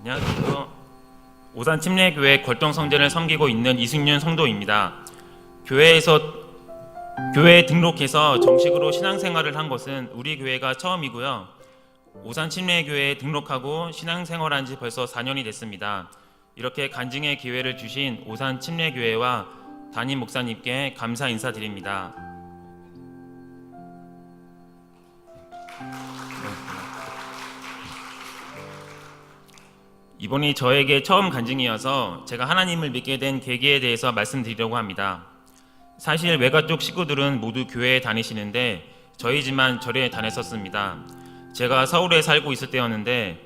안녕하세요. 오산 침례교회 걸동 성전을 섬기고 있는 이승윤 성도입니다. 교회에서 교회에 등록해서 정식으로 신앙생활을 한 것은 우리 교회가 처음이고요. 오산 침례교회에 등록하고 신앙생활한 지 벌써 4년이 됐습니다. 이렇게 간증의 기회를 주신 오산 침례교회와 담임 목사님께 감사 인사드립니다. 이번이 저에게 처음 간증이어서 제가 하나님을 믿게 된 계기에 대해서 말씀드리려고 합니다. 사실 외가 쪽 식구들은 모두 교회에 다니시는데 저희 집만 절에 다녔었습니다. 제가 서울에 살고 있을 때였는데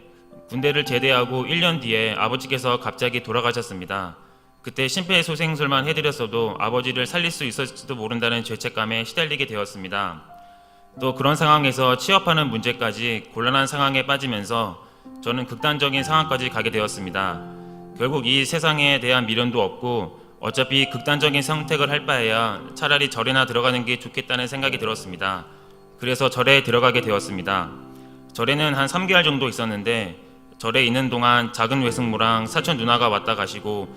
군대를 제대하고 1년 뒤에 아버지께서 갑자기 돌아가셨습니다. 그때 심폐소생술만 해드렸어도 아버지를 살릴 수 있을지도 모른다는 죄책감에 시달리게 되었습니다. 또 그런 상황에서 취업하는 문제까지 곤란한 상황에 빠지면서 저는 극단적인 상황까지 가게 되었습니다. 결국 이 세상에 대한 미련도 없고 어차피 극단적인 선택을 할 바에야 차라리 절에나 들어가는 게 좋겠다는 생각이 들었습니다. 그래서 절에 들어가게 되었습니다. 절에는 한 3개월 정도 있었는데 절에 있는 동안 작은 외숙모랑 사촌 누나가 왔다 가시고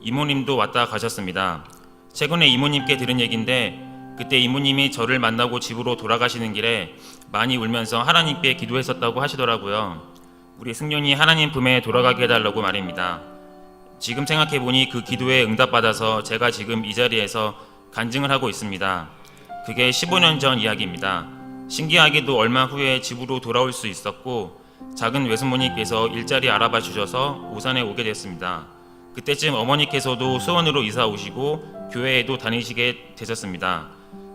이모님도 왔다 가셨습니다. 최근에 이모님께 들은 얘기인데 그때 이모님이 저를 만나고 집으로 돌아가시는 길에 많이 울면서 하나님께 기도했었다고 하시더라고요. 우리 승윤이 하나님 품에 돌아가게 해달라고 말입니다. 지금 생각해 보니 그 기도에 응답받아서 제가 지금 이 자리에서 간증을 하고 있습니다. 그게 15년 전 이야기입니다. 신기하게도 얼마 후에 집으로 돌아올 수 있었고 작은 외숙모님께서 일자리 알아봐 주셔서 오산에 오게 됐습니다. 그때쯤 어머니께서도 수원으로 이사 오시고 교회에도 다니시게 되셨습니다.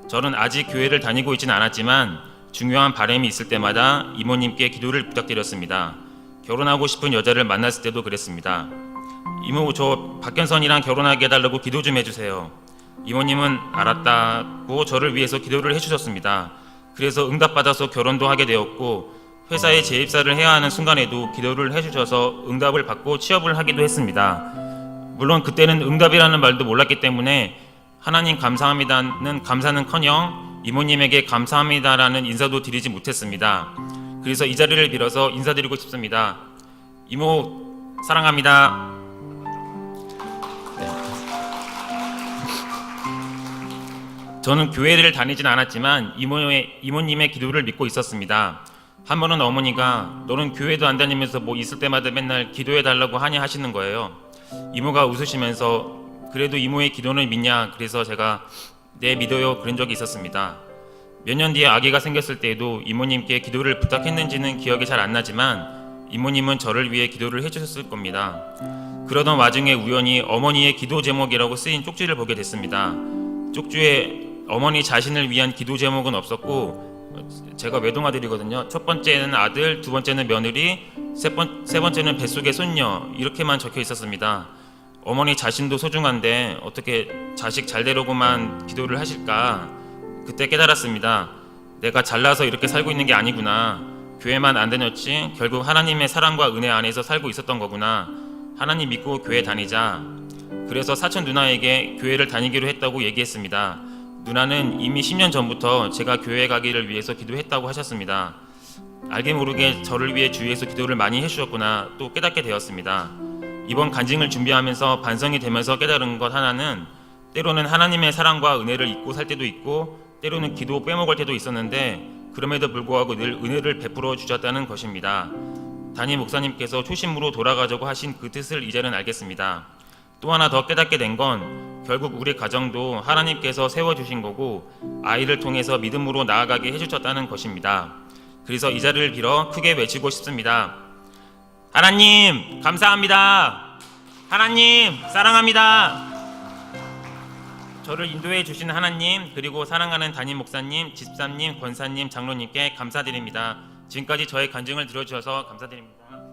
저는 아직 교회를 다니고 있지는 않았지만 중요한 바람이 있을 때마다 이모님께 기도를 부탁드렸습니다. 결혼하고 싶은 여자를 만났을 때도 그랬습니다. 이모 저 박현선이랑 결혼하게 해달라고 기도 좀 해주세요. 이모님은 알았다고 저를 위해서 기도를 해주셨습니다. 그래서 응답받아서 결혼도 하게 되었고 회사에 재입사를 해야 하는 순간에도 기도를 해주셔서 응답을 받고 취업을 하기도 했습니다. 물론 그때는 응답이라는 말도 몰랐기 때문에 하나님 감사합니다는 감사는커녕 이모님에게 감사합니다라는 인사도 드리지 못했습니다. 그래서 이 자리를 빌어서 인사드리고 싶습니다. 이모 사랑합니다. 네. 저는 교회를 다니진 않았지만 이모의 이모님의 기도를 믿고 있었습니다. 한 번은 어머니가 너는 교회도 안 다니면서 뭐 있을 때마다 맨날 기도해 달라고 하냐 하시는 거예요. 이모가 웃으시면서 그래도 이모의 기도는 믿냐 그래서 제가 네 믿어요 그런 적이 있었습니다. 몇 년 뒤에 아기가 생겼을 때에도 이모님께 기도를 부탁했는지는 기억이 잘 안 나지만 이모님은 저를 위해 기도를 해주셨을 겁니다. 그러던 와중에 우연히 어머니의 기도 제목이라고 쓰인 쪽지를 보게 됐습니다. 쪽지에 어머니 자신을 위한 기도 제목은 없었고 제가 외동아들이거든요. 첫 번째는 아들, 두 번째는 며느리, 세, 번, 세 번째는 뱃속의 손녀 이렇게만 적혀 있었습니다. 어머니 자신도 소중한데 어떻게 자식 잘 되려고만 기도를 하실까? 그때 깨달았습니다. 내가 잘나서 이렇게 살고 있는 게 아니구나. 교회만 안 다녔지 결국 하나님의 사랑과 은혜 안에서 살고 있었던 거구나. 하나님 믿고 교회 다니자. 그래서 사촌 누나에게 교회를 다니기로 했다고 얘기했습니다. 누나는 이미 10년 전부터 제가 교회 가기를 위해서 기도했다고 하셨습니다. 알게 모르게 저를 위해 주위에서 기도를 많이 해주셨구나 또 깨닫게 되었습니다. 이번 간증을 준비하면서 반성이 되면서 깨달은 것 하나는 때로는 하나님의 사랑과 은혜를 잊고 살 때도 있고 때로는 기도 빼먹을 때도 있었는데 그럼에도 불구하고 늘 은혜를 베풀어 주셨다는 것입니다. 담임 목사님께서 초심으로 돌아가자고 하신 그 뜻을 이제는 알겠습니다. 또 하나 더 깨닫게 된 건 결국 우리 가정도 하나님께서 세워주신 거고 아이를 통해서 믿음으로 나아가게 해주셨다는 것입니다. 그래서 이 자리를 빌어 크게 외치고 싶습니다. 하나님 감사합니다. 하나님 사랑합니다. 저를 인도해 주신 하나님 그리고 사랑하는 담임 목사님, 집사님, 권사님, 장로님께 감사드립니다. 지금까지 저의 간증을 들어주셔서 감사드립니다.